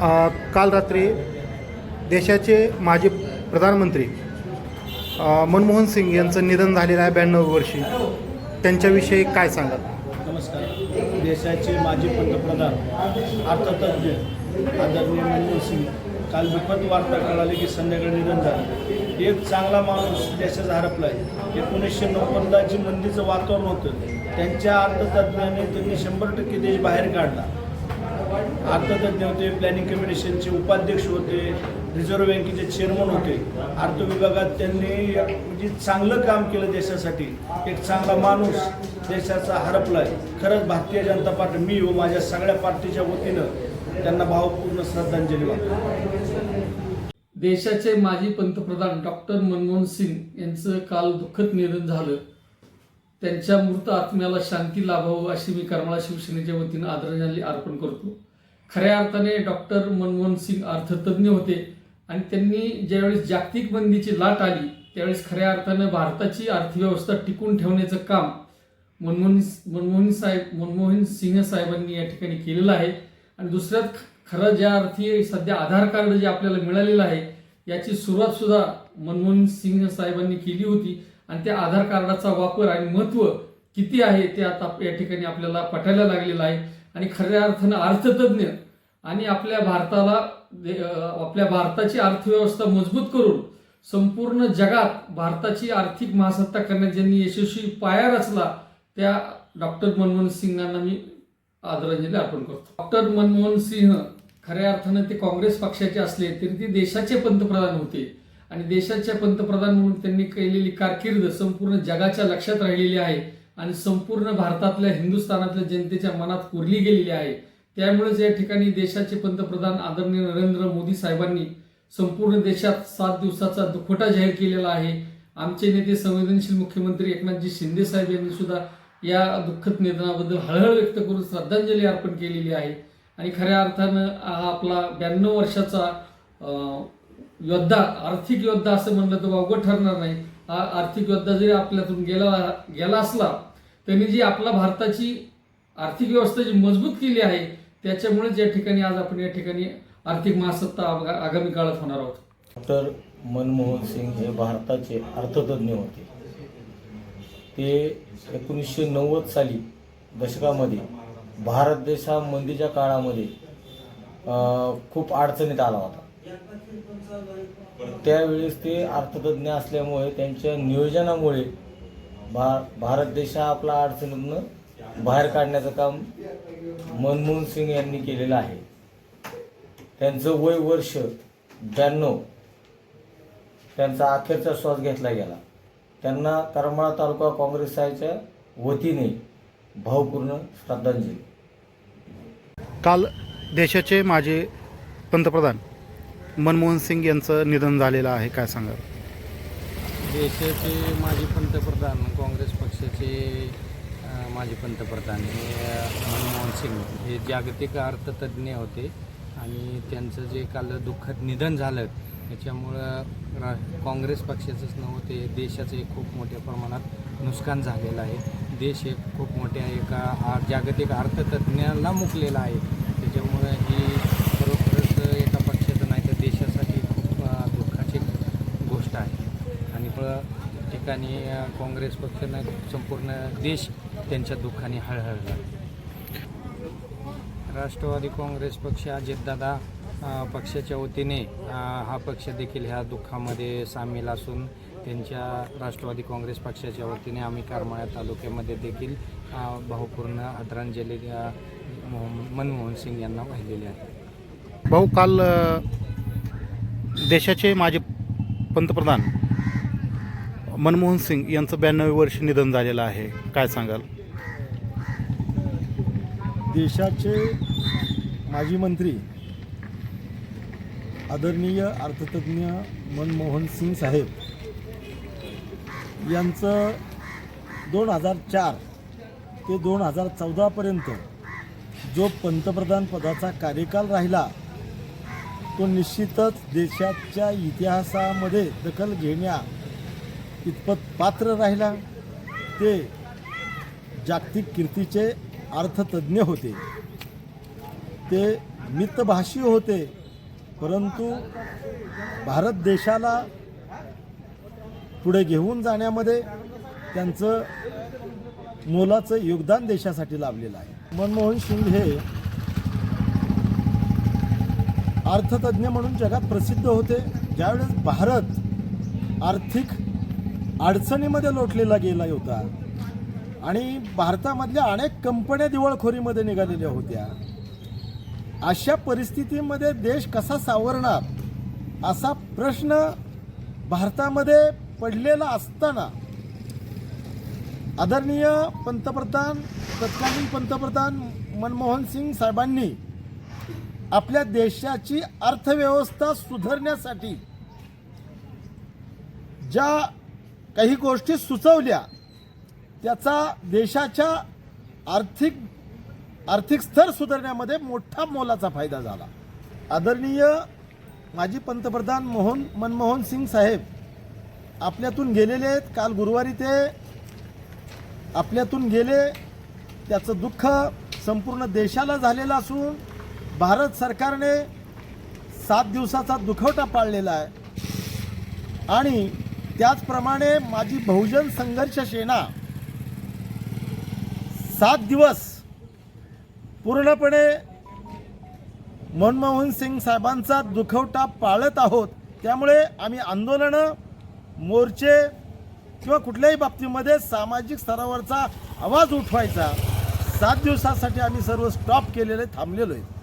काल रात्री देशाचे माजी प्रधानमंत्री मनमोहन सिंग यांचं निधन झालेलं आहे ब्याण्णव वर्षी. त्यांच्याविषयी काय सांगाल? नमस्कार. देशाचे माजी पंतप्रधान अर्थतज्ञ आदरणीय मनमोहन सिंग काल दुःखद वार्ता कळाली की संध्याकाळी निधन झालं. एक चांगला माणूस देशाचा हरपला आहे एकोणीसशे नव्वदला जी मंदीचं वातावरण होतं. त्यांच्या अर्थतज्ञाने त्यांनी शंभर टक्के देश बाहेर काढला. अर्थतज्ञ होते प्लॅनिंग कमिशनचे उपाध्यक्ष होते रिझर्व्ह बँकेचे चेअरमन होते. अर्थ विभागात त्यांनी म्हणजे चांगलं काम केलं देशासाठी. एक चांगला माणूस देशाचा हरपलाय. खरंच भारतीय जनता पार्टी मी व माझ्या सगळ्या पार्टीच्या वतीनं त्यांना भावपूर्ण श्रद्धांजली वाटतो देशाचे माजी पंतप्रधान डॉक्टर मनमोहन सिंग यांचं काल दुःखद निधन झालं. त्यांच्या मृत आत्म्याला शांती लाभावं अशी मी करमाळा शिवसेनेच्या वतीनं आदरांजली अर्पण करतो. खऱ्या अर्थाने डॉक्टर मनमोहन सिंग अर्थतज्ञ होते आणि त्यांनी ज्यावेळेस जागतिक बंदीची लाट आली त्यावेळेस खऱ्या अर्थानं भारताची अर्थव्यवस्था टिकून ठेवण्याचं काम मनमोहन मनमोहन साहेब मनमोहन सिंह साहेबांनी या ठिकाणी केलेलं आहे. आणि दुसऱ्यात खरं ज्या अर्थी सध्या आधार कार्ड जे आपल्याला मिळालेलं आहे याची सुरुवात सुद्धा मनमोहन सिंह साहेबांनी केली होती. आणि त्या आधार कार्डाचा वापर आणि महत्त्व किती आहे ते आता या ठिकाणी आपल्याला पटायला लागलेलं आहे. आणि खऱ्या अर्थानं अर्थतज्ञ आणि आपल्या भारताला दे- आपल्या भारताची अर्थव्यवस्था मजबूत करून संपूर्ण जगात भारताची आर्थिक महासत्ता करण्यात ज्यांनी यशस्वी पाया रचला त्या डॉक्टर मनमोहन सिंगांना मी आदरांजली अर्पण करतो. डॉक्टर मनमोहन सिंह खऱ्या अर्थानं ते काँग्रेस पक्षाचे असले तरी ते देशाचे पंतप्रधान होते. आणि देशाचे पंतप्रधान म्हणून त्यांनी केलेली कारकीर्द संपूर्ण जगाच्या लक्षात राहिलेली आहे. आणि संपूर्ण भारतातल्या हिंदुस्थानातल्या जनतेच्या मनात कोरली गेलेली आहे. त्यामुळेच या ठिकाणी देशाचे पंतप्रधान आदरणीय नरेंद्र मोदी साहेबांनी संपूर्ण देशात सात दिवसाचा दुखवटा जाहीर केलेला आहे. आमचे नेते संवेदनशील मुख्यमंत्री एकनाथजी शिंदे साहेब यांनी सुद्धा या दुःखद निधनाबद्दल हळहळ व्यक्त करून श्रद्धांजली अर्पण केलेली आहे. आणि खऱ्या अर्थानं हा आपला ब्याण्णव वर्षाचा योद्धा आर्थिक योद्धा असं म्हणलं तर वावगं ठरणार नाही. आर्थिक योद्धा जरी आपल्यातून गेला गेला असला त्यांनी जी आपला भारताची आर्थिक व्यवस्था जी मजबूत केली आहे त्याच्यामुळेच या ठिकाणी आज आपण या ठिकाणी आर्थिक महासत्ता आगामी काळात होणार आहोत. डॉक्टर मनमोहन सिंग हे भारताचे अर्थतज्ञ होते. ते एकोणीसशे नव्वद साली दशकामध्ये भारत देश हा मंदीच्या काळामध्ये खूप अडचणीत आला होता. त्यावेळेस ते अर्थतज्ञ असल्यामुळे त्यांच्या नियोजनामुळे भा भारत देश हा आपला अडचणीतनं बाहेर काढण्याचं काम मनमोहन सिंग यांनी केलेलं आहे. त्यांचं वय वर्ष ब्याण्णव. त्यांचा अखेरचा श्वास घेतला गेला. त्यांना करमाळा तालुका काँग्रेस साहेबच्या वतीने भावपूर्ण श्रद्धांजली. काल देशाचे माझे पंतप्रधान मनमोहन सिंग यांचं निधन झालेलं आहे काय सांगाल? देशाचे माजी पंतप्रधान काँग्रेस पक्षाचे माजी पंतप्रधान हे मनमोहन सिंग हे जागतिक अर्थतज्ञ होते आणि त्यांचं जे काल दुःखद निधन झालं त्याच्यामुळं रा काँग्रेस पक्षाचंच नव्हतं ते देशाचं एक खूप मोठ्या प्रमाणात नुकसान झालेलं आहे. देश एक खूप मोठ्या एका जागतिक अर्थतज्ञाला मुकलेला आहे. त्याच्यामुळं ही खरोखरच एका पक्षाचं नाही तर देशासाठी खूप अ, दुःखाची गोष्ट आहे आणि प ठिकाणी काँग्रेस पक्षानं संपूर्ण देश त्यांच्या दुःखाने हळहळला. राष्ट्रवादी काँग्रेस पक्ष अजितदादा पक्षाच्या वतीने हा पक्ष देखील ह्या दुःखामध्ये सामील असून त्यांच्या राष्ट्रवादी काँग्रेस पक्षाच्या वतीने आम्ही करमाळा तालुक्यामध्ये देखील भावपूर्ण आदरांजली मनमोहन सिंग यांना वाहिलेली आहे. भाऊ काल देशाचे माजी पंतप्रधान मनमोहन सिंग यांचं ब्याण्णव वर्ष निधन झालेलं आहे. काय सांगाल? देशाचे माजी मंत्री आदरणीय अर्थतज्ञ मनमोहन सिंग साहेब यांचं दोन हजार चार ते दोन हजार चौदापर्यंत जो पंतप्रधान पदाचा कार्यकाल राहिला तो निश्चितच देशाच्या इतिहासामध्ये दखल घेण्या इतपत पात्र राहिला ते जागतिक कीर्तीचे अर्थतज्ञ होते. ते मितभाषी होते परंतु भारत देशाला पुढे घेऊन जाण्यामध्ये त्यांचं मोलाचं योगदान देशासाठी लाभलेलं आहे. मनमोहन सिंग हे अर्थतज्ञ म्हणून जगात प्रसिद्ध होते. ज्यावेळेस भारत आर्थिक अडचणीमध्ये लोटलेला गेला होता. आणि भारतामधल्या अनेक कंपन्या दिवाळखोरीमध्ये निघालेल्या होत्या. अशा परिस्थितीमध्ये देश कसा सावरणार असा प्रश्न भारतामध्ये पडलेला असताना आदरणीय पंतप्रधान तत्कालीन पंतप्रधान मनमोहन सिंग साहेबांनी आपल्या देशाची अर्थव्यवस्था सुधारण्यासाठी ज्या काही गोष्टी सुचवल्या. त्याचा देशाच्या आर्थिक आर्थिक स्तर सुधारण्यामध्ये मोठा मोलाचा फायदा झाला. आदरणीय माजी पंतप्रधान मोहन मनमोहन सिंग साहेब आपल्यातून गेलेले आहेत. काल गुरुवारी ते आपल्यातून गेले. त्याचं दुःख संपूर्ण देशाला झालेलं असून भारत सरकारने सात दिवसाचा दुखवटा पाळलेला आहे. आणि त्याचप्रमाणे माझी बहुजन संघर्ष सेना सात दिवस पूर्णपणे मनमोहन सिंग साहेबांचा दुखवटा पाळत आहोत. त्यामुळे आम्ही आंदोलनं मोर्चे किंवा कुठल्याही बाबतीमध्ये सामाजिक स्तरावरचा आवाज उठवायचा. सात दिवसासाठी आम्ही सर्व स्टॉप केलेले थांबलेलो आहे